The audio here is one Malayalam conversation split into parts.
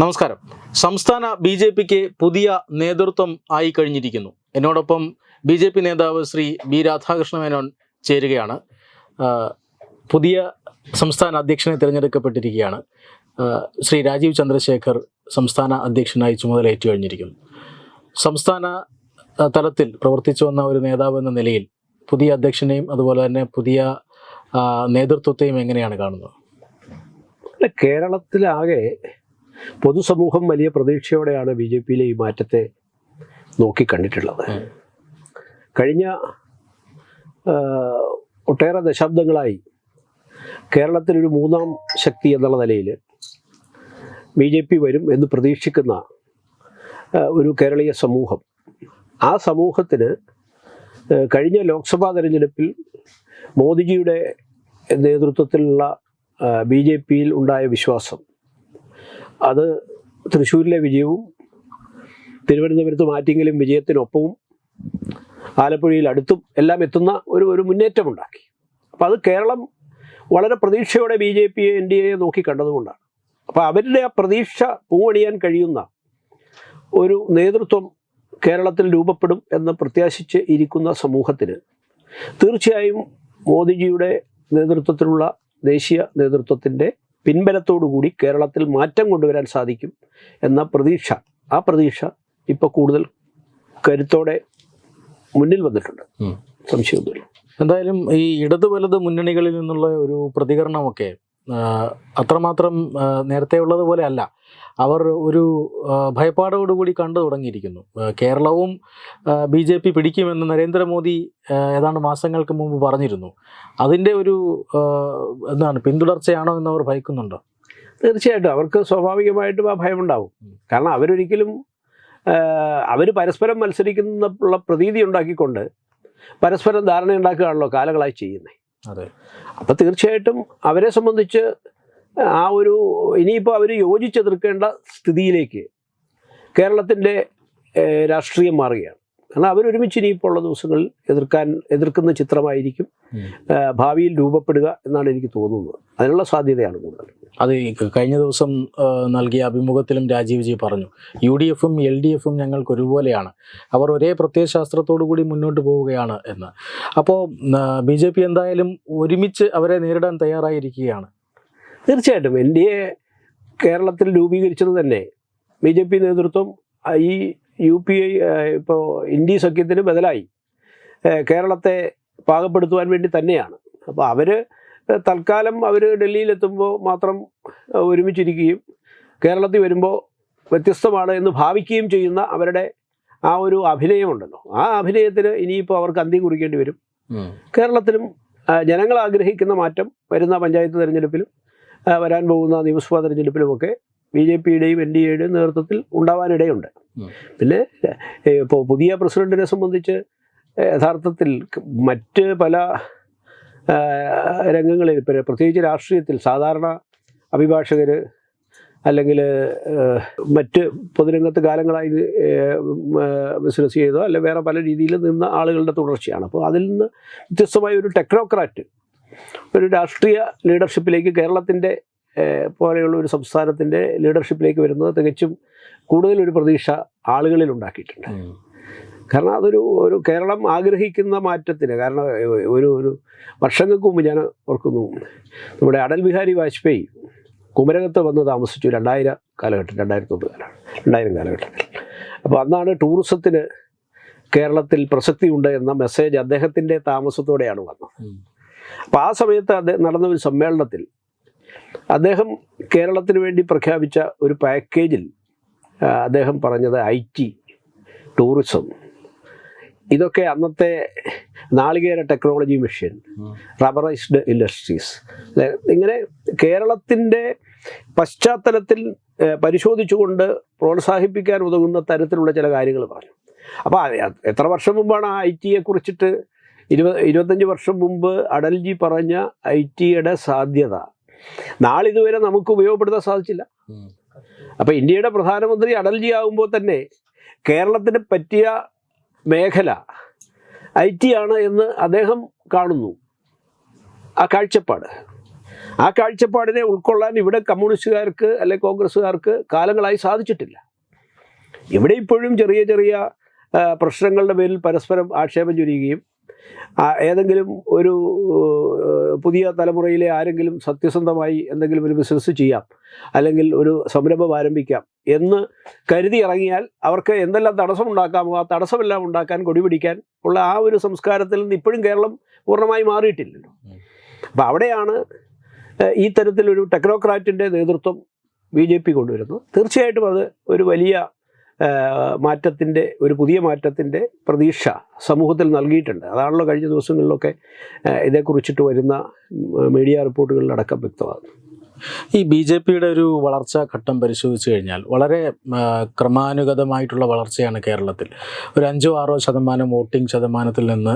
നമസ്കാരം. സംസ്ഥാന ബി ജെ പിക്ക് പുതിയ നേതൃത്വം ആയി കഴിഞ്ഞിരിക്കുന്നു. എന്നോടൊപ്പം ബി ജെ പി നേതാവ് ശ്രീ ബി രാധാകൃഷ്ണ മേനോൻ ചേരുകയാണ് പുതിയ സംസ്ഥാന അധ്യക്ഷനെ തിരഞ്ഞെടുക്കപ്പെട്ടിരിക്കുകയാണ്. ശ്രീ രാജീവ് ചന്ദ്രശേഖർ സംസ്ഥാന അധ്യക്ഷനായി ചുമതലയേറ്റു കഴിഞ്ഞിരിക്കുന്നു. സംസ്ഥാന തലത്തിൽ പ്രവർത്തിച്ചു വന്ന ഒരു നേതാവ് എന്ന നിലയിൽ പുതിയ അധ്യക്ഷനെയും അതുപോലെ തന്നെ പുതിയ നേതൃത്വത്തെയും എങ്ങനെയാണ് കാണുന്നത്? കേരളത്തിലാകെ പൊതുസമൂഹം വലിയ പ്രതീക്ഷയോടെയാണ് ബി ജെ പിയിലെ ഈ മാറ്റത്തെ നോക്കിക്കണ്ടിട്ടുള്ളത്. കണ്ടിട്ടുള്ളത് കഴിഞ്ഞ ഒട്ടേറെ ദശാബ്ദങ്ങളായി കേരളത്തിലൊരു മൂന്നാം ശക്തി എന്നുള്ള നിലയിൽ ബി ജെ പി വരും എന്ന് പ്രതീക്ഷിക്കുന്ന ഒരു കേരളീയ സമൂഹം. ആ സമൂഹത്തിന് കഴിഞ്ഞ ലോക്സഭാ തെരഞ്ഞെടുപ്പിൽ മോദിജിയുടെ നേതൃത്വത്തിലുള്ള ബി ജെ പിയിൽ ഉണ്ടായ വിശ്വാസം അത് തൃശ്ശൂരിലെ വിജയവും തിരുവനന്തപുരത്ത് മാറ്റിയെങ്കിലും വിജയത്തിനൊപ്പവും ആലപ്പുഴയിൽ അടുത്തും എല്ലാം എത്തുന്ന ഒരു ഒരു മുന്നേറ്റമുണ്ടാക്കി. അപ്പോൾ അത് കേരളം വളരെ പ്രതീക്ഷയോടെ ബി ജെ പിയെ എൻ ഡി എയെ നോക്കി കണ്ടതുകൊണ്ടാണ്. അപ്പോൾ അവരുടെ ആ പ്രതീക്ഷ പൂവണിയാൻ കഴിയുന്ന ഒരു നേതൃത്വം കേരളത്തിൽ രൂപപ്പെടും എന്ന് പ്രത്യാശിച്ച് ഇരിക്കുന്ന സമൂഹത്തിന് തീർച്ചയായും മോദിജിയുടെ നേതൃത്വത്തിലുള്ള ദേശീയ നേതൃത്വത്തിന്റെ പിൻബലത്തോടുകൂടി കേരളത്തിൽ മാറ്റം കൊണ്ടുവരാൻ സാധിക്കും എന്ന പ്രതീക്ഷ. ആ പ്രതീക്ഷ ഇപ്പോൾ കൂടുതൽ കരുത്തോടെ മുന്നിൽ വന്നിട്ടുണ്ട്. സംശയമൊന്നുമില്ല. എന്തായാലും ഈ ഇടതു വലത് മുന്നണികളിൽ നിന്നുള്ള ഒരു പ്രതികരണമൊക്കെ അത്രമാത്രം നേരത്തെ ഉള്ളതുപോലെ അല്ല. അവർ ഒരു ഭയപ്പാടോടുകൂടി കണ്ടു തുടങ്ങിയിരിക്കുന്നു. കേരളവും ബി ജെ പി പിടിക്കുമെന്ന് നരേന്ദ്രമോദി ഏതാണ്ട് മാസങ്ങൾക്ക് മുമ്പ് പറഞ്ഞിരുന്നു. അതിന്റെ ഒരു എന്താണ് പിന്തുടർച്ചയാണോ എന്ന് അവർ ഭയക്കുന്നുണ്ടോ? തീർച്ചയായിട്ടും. അവർക്ക് സ്വാഭാവികമായിട്ടും ആ ഭയമുണ്ടാവും. കാരണം അവരൊരിക്കലും അവർ പരസ്പരം മത്സരിക്കുന്ന പ്രതീതി ഉണ്ടാക്കിക്കൊണ്ട് പരസ്പരം ധാരണ ഉണ്ടാക്കുകയാണല്ലോ കാലങ്ങളായി ചെയ്യുന്നത് അതെ. അപ്പം തീർച്ചയായിട്ടും അവരെ സംബന്ധിച്ച് ആ ഒരു ഇനിയിപ്പോൾ അവർ യോജിച്ചെതിർക്കേണ്ട സ്ഥിതിയിലേക്ക് കേരളത്തിന്റെ രാഷ്ട്രീയം മാറുകയാണ്. കാരണം അവരൊരുമിച്ച് ഇനിയിപ്പോൾ ഉള്ള ദിവസങ്ങളിൽ എതിർക്കാൻ എതിർക്കുന്ന ചിത്രമായിരിക്കും. ഭാവിയിൽ രൂപപ്പെടുക എന്നാണ് എനിക്ക് തോന്നുന്നത്. അതിനുള്ള സാധ്യതയാണ് കൂടുതൽ. അത് കഴിഞ്ഞ ദിവസം നൽകിയ അഭിമുഖത്തിലും രാജീവ് ജി പറഞ്ഞു യു ഡി എഫും എൽ ഡി എഫും ഞങ്ങൾക്ക് ഒരുപോലെയാണ്. അവർ ഒരേ പ്രത്യയശാസ്ത്രത്തോടു കൂടി മുന്നോട്ട് പോവുകയാണ് എന്ന്. അപ്പോൾ ബി ജെ പി എന്തായാലും ഒരുമിച്ച് അവരെ നേരിടാൻ തയ്യാറായിരിക്കുകയാണ്. തീർച്ചയായിട്ടും. എൻ ഡി എ കേരളത്തിൽ രൂപീകരിച്ചത് തന്നെ. ബി ജെ പി നേതൃത്വം ഈ യു പി ഐ ഇപ്പോൾ ഇന്ത്യ സഖ്യത്തിന് ബദലായി. കേരളത്തെ പാകപ്പെടുത്തുവാൻ വേണ്ടി തന്നെയാണ്. അപ്പോൾ അവർ തൽക്കാലം അവർ ഡൽഹിയിലെത്തുമ്പോൾ മാത്രം ഒരുമിച്ചിരിക്കുകയും കേരളത്തിൽ വരുമ്പോൾ വ്യത്യസ്തമാണ് എന്ന് ഭാവിക്കുകയും ചെയ്യുന്ന അവരുടെ ആ ഒരു അഭിനയമുണ്ടല്ലോ. ആ അഭിനയത്തിന് ഇനിയിപ്പോൾ അവർക്ക് അന്ത്യം കുറിക്കേണ്ടി വരും. കേരളത്തിലും ജനങ്ങൾ ആഗ്രഹിക്കുന്ന മാറ്റം വരുന്ന പഞ്ചായത്ത് തെരഞ്ഞെടുപ്പിലും വരാൻ പോകുന്ന നിയമസഭാ തെരഞ്ഞെടുപ്പിലുമൊക്കെ ബി ജെ പിയുടെയും എൻ ഡി എയുടെയും നേതൃത്വത്തിൽ ഉണ്ടാവാനിടയുണ്ട്. പിന്നെ ഇപ്പോൾ പുതിയ പ്രസിഡന്റിനെ സംബന്ധിച്ച് യഥാർത്ഥത്തിൽ മറ്റ് പല രംഗങ്ങളിൽ പ്രത്യേകിച്ച് രാഷ്ട്രീയത്തിൽ സാധാരണ അഭിഭാഷകർ അല്ലെങ്കിൽ മറ്റ് പൊതുരംഗത്ത് കാലങ്ങളായി ബിസിനസ് ചെയ്തോ അല്ലെ വേറെ പല രീതിയിൽ നിന്ന ആളുകളുടെ തുടർച്ചയാണ്. അപ്പോൾ അതിൽ നിന്ന് വ്യത്യസ്തമായ ഒരു ടെക്നോക്രാറ്റ് ഒരു രാഷ്ട്രീയ ലീഡർഷിപ്പിലേക്ക് കേരളത്തിന്റെ പോലെയുള്ള ഒരു സംസ്ഥാനത്തിന്റെ ലീഡർഷിപ്പിലേക്ക് വരുന്നത് തികച്ചും കൂടുതലൊരു പ്രതീക്ഷ ആളുകളിൽ ഉണ്ടാക്കിയിട്ടുണ്ട്. കാരണം അതൊരു ഒരു കേരളം ആഗ്രഹിക്കുന്ന മാറ്റത്തിന് കാരണം ഒരു ഒരു വർഷങ്ങൾക്ക് മുമ്പ് ഞാൻ ഓർക്കുന്നു നമ്മുടെ അടൽ ബിഹാരി വാജ്പേയി കുമരകത്ത് വന്ന് താമസിച്ചു രണ്ടായിരം കാലഘട്ടം രണ്ടായിരത്തി ഒന്ന് കാലം രണ്ടായിരം കാലഘട്ടത്തിൽ. അപ്പോൾ അന്നാണ് ടൂറിസത്തിന് കേരളത്തിൽ പ്രസക്തിയുണ്ട് എന്ന മെസ്സേജ് അദ്ദേഹത്തിന്റെ താമസത്തോടെയാണ് വന്നത്. അപ്പോൾ ആ സമയത്ത് അദ്ദേഹം നടന്ന ഒരു സമ്മേളനത്തിൽ അദ്ദേഹം കേരളത്തിന് വേണ്ടി പ്രഖ്യാപിച്ച ഒരു പാക്കേജിൽ അദ്ദേഹം പറഞ്ഞത് ഐ ടി ടൂറിസം. ഇതൊക്കെ അന്നത്തെ നാളികേര ടെക്നോളജി മെഷീൻ റബറൈസ്ഡ് ഇൻഡസ്ട്രീസ്. ഇങ്ങനെ കേരളത്തിന്റെ പശ്ചാത്തലത്തിൽ പരിശോധിച്ചുകൊണ്ട് പ്രോത്സാഹിപ്പിക്കാൻ ഉതകുന്ന തരത്തിലുള്ള ചില കാര്യങ്ങൾ പറഞ്ഞു. അപ്പോൾ എത്ര വർഷം മുമ്പാണ് ആ ഐ ടിയെ കുറിച്ചിട്ട്? ഇരുപത് ഇരുപത്തഞ്ച് വർഷം മുമ്പ് അടൽജി പറഞ്ഞ ഐ ടിയുടെ സാധ്യത. നാളിതുവരെ നമുക്ക് ഉപയോഗപ്പെടുത്താൻ സാധിച്ചില്ല. അപ്പോൾ ഇന്ത്യയുടെ പ്രധാനമന്ത്രി അടൽജി ആകുമ്പോൾ തന്നെ കേരളത്തിന് പറ്റിയ മേഖല ഐ ടി ആണ് എന്ന് അദ്ദേഹം കാണുന്നു. ആ കാഴ്ചപ്പാട്. ആ കാഴ്ചപ്പാടിനെ ഉൾക്കൊള്ളാൻ ഇവിടെ കമ്മ്യൂണിസ്റ്റുകാർക്ക് അല്ലെ കോൺഗ്രസ്സുകാർക്ക് കാലങ്ങളായി സാധിച്ചിട്ടില്ല. ഇവിടെ ഇപ്പോഴും ചെറിയ ചെറിയ പ്രശ്നങ്ങളുടെ പേരിൽ പരസ്പരം ആക്ഷേപം ചൊരിയുകയും ഏതെങ്കിലും ഒരു പുതിയ തലമുറയിലെ ആരെങ്കിലും സത്യസന്ധമായി എന്തെങ്കിലും ഒരു ബിസിനസ് ചെയ്യാം അല്ലെങ്കിൽ ഒരു സംരംഭം ആരംഭിക്കാം എന്ന് കരുതി ഇറങ്ങിയാൽ അവർക്ക് എന്തെല്ലാം തടസ്സം ഉണ്ടാക്കാമോ ആ തടസ്സമെല്ലാം ഉണ്ടാക്കാൻ കൊടിപിടിക്കാൻ ഉള്ള ആ ഒരു സംസ്കാരത്തിൽ നിന്ന് ഇപ്പോഴും കേരളം പൂർണമായി മാറിയിട്ടില്ലല്ലോ. അപ്പോൾ അപ്പം അവിടെയാണ് ഈ തരത്തിലൊരു ടെക്നോക്രാറ്റിന്റെ നേതൃത്വം ബി ജെ പി കൊണ്ടുവരുന്നത്. തീർച്ചയായിട്ടും അത് ഒരു വലിയ മാറ്റത്തിന്റെ ഒരു പുതിയ മാറ്റത്തിന്റെ പ്രതീക്ഷ സമൂഹത്തിൽ നൽകിയിട്ടുണ്ട്. അതാണല്ലോ കഴിഞ്ഞ ദിവസങ്ങളിലൊക്കെ ഇതേക്കുറിച്ചിട്ട് വരുന്ന മീഡിയ റിപ്പോർട്ടുകളിലടക്കം വ്യക്തമാകുന്നത്. ഈ ബി ജെ പിയുടെ ഒരു വളർച്ചാ ഘട്ടം പരിശോധിച്ചു കഴിഞ്ഞാൽ വളരെ ക്രമാനുഗതമായിട്ടുള്ള വളർച്ചയാണ് കേരളത്തിൽ. ഒരു അഞ്ചോ ആറോ ശതമാനം വോട്ടിംഗ് ശതമാനത്തിൽ നിന്ന്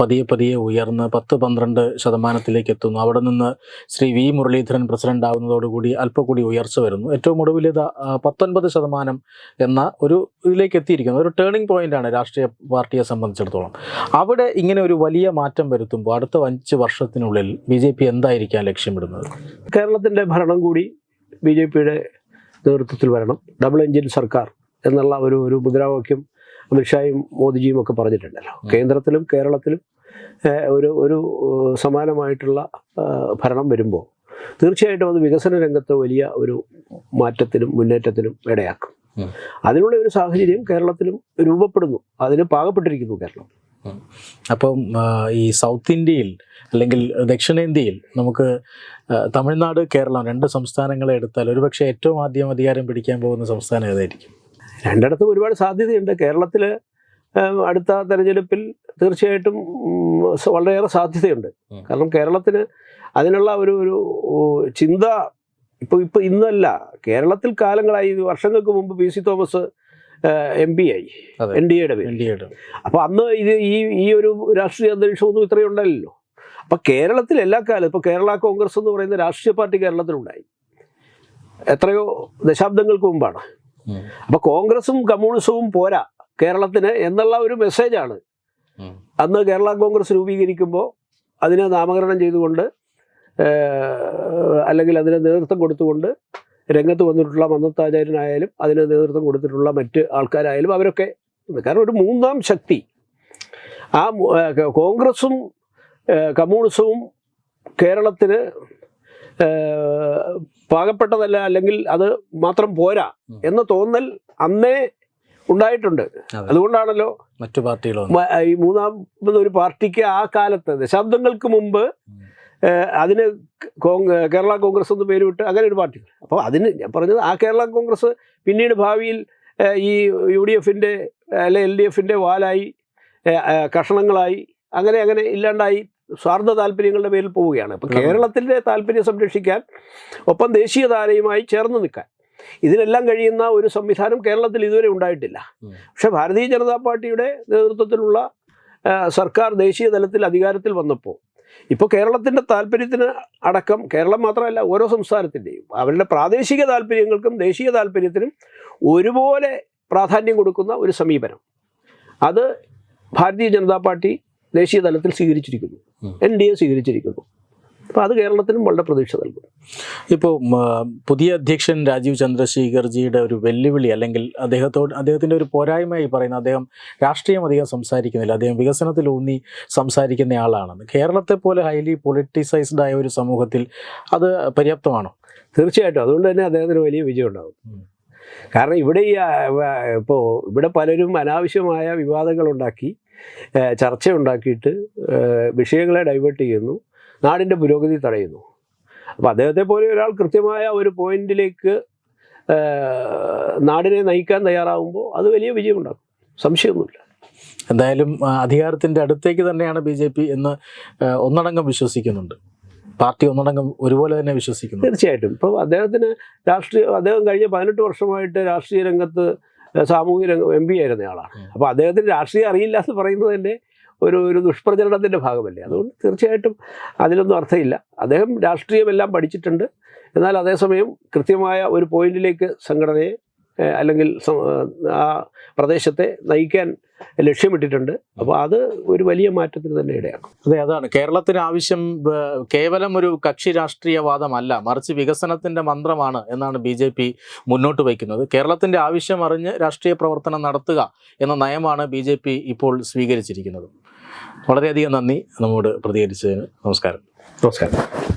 പതിയെ പതിയെ ഉയർന്ന് പത്ത് പന്ത്രണ്ട് ശതമാനത്തിലേക്ക് എത്തുന്നു. അവിടെ നിന്ന് ശ്രീ വി മുരളീധരൻ പ്രസിഡന്റ് ആവുന്നതോടുകൂടി അല്പം കൂടി ഉയർച്ച വരുന്നു. ഏറ്റവും ഒടുവിൽ ഇത് പത്തൊൻപത് ശതമാനം എന്ന ഒരു ഇതിലേക്ക് എത്തിയിരിക്കുന്നു. ഒരു ടേണിംഗ് പോയിന്റാണ് രാഷ്ട്രീയ പാർട്ടിയെ സംബന്ധിച്ചിടത്തോളം. അവിടെ ഇങ്ങനെ ഒരു വലിയ മാറ്റം വരുത്തുമ്പോൾ അടുത്ത അഞ്ച് വർഷത്തിനുള്ളിൽ ബി ജെ പി എന്തായിരിക്കാം ലക്ഷ്യമിടുന്നത്? കേരളത്തിന്റെ ഭരണം കൂടി ബി ജെ പിയുടെ നേതൃത്വത്തിൽ വരണം. ഡബിൾ എഞ്ചിൻ സർക്കാർ എന്നുള്ള ഒരു ഒരു മുദ്രാവാക്യം അമിത്ഷായും മോദിജിയും ഒക്കെ പറഞ്ഞിട്ടുണ്ടല്ലോ. കേന്ദ്രത്തിലും കേരളത്തിലും ഒരു ഒരു സമാനമായിട്ടുള്ള ഭരണം വരുമ്പോൾ തീർച്ചയായിട്ടും അത് വികസന രംഗത്ത് വലിയ ഒരു മാറ്റത്തിനും മുന്നേറ്റത്തിനും ഇടയാക്കും. അതിനുള്ള ഒരു സാഹചര്യം കേരളത്തിലും രൂപപ്പെടുന്നു. അതിന് പാകപ്പെട്ടിരിക്കുന്നു കേരളം. അപ്പം ഈ സൗത്ത് ഇന്ത്യയിൽ അല്ലെങ്കിൽ ദക്ഷിണേന്ത്യയിൽ നമുക്ക് തമിഴ്നാട് കേരളം രണ്ട് സംസ്ഥാനങ്ങളെ എടുത്താൽ ഒരുപക്ഷെ ഏറ്റവും ആദ്യം അധികാരം പിടിക്കാൻ പോകുന്ന സംസ്ഥാനം ഏതായിരിക്കും? രണ്ടിടത്തും ഒരുപാട് സാധ്യതയുണ്ട്. കേരളത്തിൽ അടുത്ത തെരഞ്ഞെടുപ്പിൽ തീർച്ചയായിട്ടും വളരെയേറെ സാധ്യതയുണ്ട്. കാരണം കേരളത്തിന് അതിനുള്ള ഒരു ഒരു ചിന്ത ഇപ്പോൾ ഇപ്പോൾ ഇന്നല്ല. കേരളത്തിൽ കാലങ്ങളായി വർഷങ്ങൾക്ക് മുമ്പ് P C Thomas M P ആയി. എൻ ഡി എയുടെ അപ്പോൾ അന്ന് ഇത് ഈ ഈ ഒരു രാഷ്ട്രീയ അന്തരീക്ഷമൊന്നും ഇത്രയും ഉണ്ടല്ലോ അപ്പോൾ കേരളത്തിൽ എല്ലാ കാലം ഇപ്പോൾ കേരള കോൺഗ്രസ് എന്ന് പറയുന്ന രാഷ്ട്രീയ പാർട്ടി കേരളത്തിലുണ്ടായി. എത്രയോ ദശാബ്ദങ്ങൾക്ക് മുമ്പാണ്. അപ്പോൾ കോൺഗ്രസും കമ്മ്യൂണിസവും പോരാ കേരളത്തിന് എന്നുള്ള ഒരു മെസ്സേജാണ്. അന്ന് കേരള കോൺഗ്രസ് രൂപീകരിക്കുമ്പോൾ അതിനെ നാമകരണം ചെയ്തുകൊണ്ട് അല്ലെങ്കിൽ അതിന് നേതൃത്വം കൊടുത്തുകൊണ്ട് രംഗത്ത് വന്നിട്ടുള്ള മന്നത്താചാര്യനായാലും അതിന് നേതൃത്വം കൊടുത്തിട്ടുള്ള മറ്റ് ആൾക്കാരായാലും അവരൊക്കെ കാരണം ഒരു മൂന്നാം ശക്തി. ആ കോൺഗ്രസും കമ്മ്യൂണിസവും കേരളത്തിന് പാകപ്പെട്ടതല്ല അല്ലെങ്കിൽ അത് മാത്രം പോരാ എന്ന് തോന്നൽ അന്നേ ഉണ്ടായിട്ടുണ്ട്. അതെ. അതുകൊണ്ടാണല്ലോ മറ്റു പാർട്ടികളും ഈ മൂന്നാമത് ഒരു പാർട്ടിക്ക് ആ കാലത്ത് ദശാബ്ദങ്ങൾക്ക് മുമ്പ് അതിന് കേരള കോൺഗ്രസ് എന്ന് പേര് വിട്ട് അങ്ങനെ ഒരു പാർട്ടി. അപ്പോൾ അതിന് ഞാൻ പറഞ്ഞത് ആ കേരള കോൺഗ്രസ് പിന്നീട് ഭാവിയിൽ ഈ യു ഡി എഫിന്റെ അല്ലെ എൽ ഡി എഫിന്റെ വാലായി കഷണങ്ങളായി അങ്ങനെ അങ്ങനെ ഇല്ലാണ്ടായി. സ്വാർത്ഥ താല്പര്യങ്ങളുടെ പേരിൽ പോവുകയാണ് അപ്പോൾ. കേരളത്തിന്റെ താല്പര്യം സംരക്ഷിക്കാൻ ഒപ്പം ദേശീയ ധാരയുമായി ചേർന്ന് നിൽക്കാൻ ഇതിനെല്ലാം കഴിയുന്ന ഒരു സംവിധാനം കേരളത്തിൽ ഇതുവരെ ഉണ്ടായിട്ടില്ല. പക്ഷേ ഭാരതീയ ജനതാ പാർട്ടിയുടെ നേതൃത്വത്തിലുള്ള സർക്കാർ ദേശീയ തലത്തിൽ അധികാരത്തിൽ വന്നപ്പോൾ ഇപ്പോൾ കേരളത്തിന്റെ താല്പര്യത്തിന് അടക്കം കേരളം മാത്രമല്ല ഓരോ സംസ്ഥാനത്തിന്റെയും അവരുടെ പ്രാദേശിക താല്പര്യങ്ങൾക്കും ദേശീയ താല്പര്യത്തിനും ഒരുപോലെ പ്രാധാന്യം കൊടുക്കുന്ന ഒരു സമീപനം അത് ഭാരതീയ ജനതാ പാർട്ടി ദേശീയ തലത്തിൽ സ്വീകരിച്ചിരിക്കുന്നു. എൻ ഡി എ സ്വീകരിച്ചിരിക്കുന്നു. അപ്പോൾ അത് കേരളത്തിനും വളരെ പ്രതീക്ഷ നൽകും. ഇപ്പോൾ പുതിയ അധ്യക്ഷൻ രാജീവ് ചന്ദ്രശേഖർജിയുടെ ഒരു വെല്ലുവിളി അല്ലെങ്കിൽ അദ്ദേഹത്തോട് അദ്ദേഹത്തിന്റെ ഒരു പോരായ്മയായി പറയുന്ന അദ്ദേഹം രാഷ്ട്രീയം അധികം സംസാരിക്കുന്നില്ല. അദ്ദേഹം വികസനത്തിൽ ഊന്നി സംസാരിക്കുന്ന ആളാണെന്ന്. കേരളത്തെ പോലെ ഹൈലി പൊളിറ്റിസൈസ്ഡ് ആയ ഒരു സമൂഹത്തിൽ അത് പര്യാപ്തമാണോ? തീർച്ചയായിട്ടും. അതുകൊണ്ട് തന്നെ അദ്ദേഹത്തിന് വലിയ വിജയം ഉണ്ടാകും. കാരണം ഇവിടെ ഈ ഇപ്പോൾ ഇവിടെ പലരും അനാവശ്യമായ വിവാദങ്ങൾ ഉണ്ടാക്കി ചർച്ച ഉണ്ടാക്കിയിട്ട് വിഷയങ്ങളെ ഡൈവേർട്ട് ചെയ്യുന്നു നാടിന്റെ പുരോഗതി തടയുന്നു. അപ്പോൾ അദ്ദേഹത്തെ പോലെ ഒരാൾ കൃത്യമായ ഒരു പോയിന്റിലേക്ക് നാടിനെ നയിക്കാൻ തയ്യാറാവുമ്പോൾ അത് വലിയ വിജയമുണ്ടാക്കും. സംശയമൊന്നുമില്ല. എന്തായാലും അധികാരത്തിന്റെ അടുത്തേക്ക് തന്നെയാണ് ബി ജെ പി എന്ന് ഒന്നടങ്കം വിശ്വസിക്കുന്നുണ്ട്. പാർട്ടി ഒന്നടങ്കം ഒരുപോലെ തന്നെ വിശ്വസിക്കുന്നു തീർച്ചയായിട്ടും. ഇപ്പോൾ അദ്ദേഹത്തിന് രാഷ്ട്രീയ അദ്ദേഹം കഴിഞ്ഞ പതിനെട്ട് വർഷമായിട്ട് രാഷ്ട്രീയ രംഗത്ത് ഏഹ് സാമൂഹിക രംഗം എം പി ആയിരുന്ന ആളാണ്. അപ്പോൾ അദ്ദേഹത്തിന് രാഷ്ട്രീയം അറിയില്ല എന്ന് പറയുന്നത് തന്നെ ഒരു ഒരു ദുഷ്പ്രചരണത്തിന്റെ ഭാഗമല്ലേ. അതുകൊണ്ട് തീർച്ചയായിട്ടും അതിലൊന്നും അർത്ഥമില്ല. അദ്ദേഹം രാഷ്ട്രീയമെല്ലാം പഠിച്ചിട്ടുണ്ട്. എന്നാൽ അതേസമയം കൃത്യമായ ഒരു പോയിന്റിലേക്ക് സംഘടനയെ അല്ലെങ്കിൽ ആ പ്രദേശത്തെ നയിക്കാൻ ലക്ഷ്യമിട്ടിട്ടുണ്ട്. അപ്പോൾ അത് ഒരു വലിയ മാറ്റത്തിന് തന്നെ ഇടയാക്കും. അതെ അതാണ്. കേരളത്തിന് ആവശ്യം കേവലം ഒരു കക്ഷി രാഷ്ട്രീയവാദമല്ല മറിച്ച് വികസനത്തിന്റെ മന്ത്രമാണ് എന്നാണ് ബി ജെ പി മുന്നോട്ട് വയ്ക്കുന്നത്. കേരളത്തിന്റെ ആവശ്യം അറിഞ്ഞ് രാഷ്ട്രീയ പ്രവർത്തനം നടത്തുക എന്ന നയമാണ് ബി ജെ പി ഇപ്പോൾ സ്വീകരിച്ചിരിക്കുന്നത്. വളരെയധികം നന്ദി. നമ്മോട് പ്രതികരിച്ചതിന് നമസ്കാരം. നമസ്കാരം.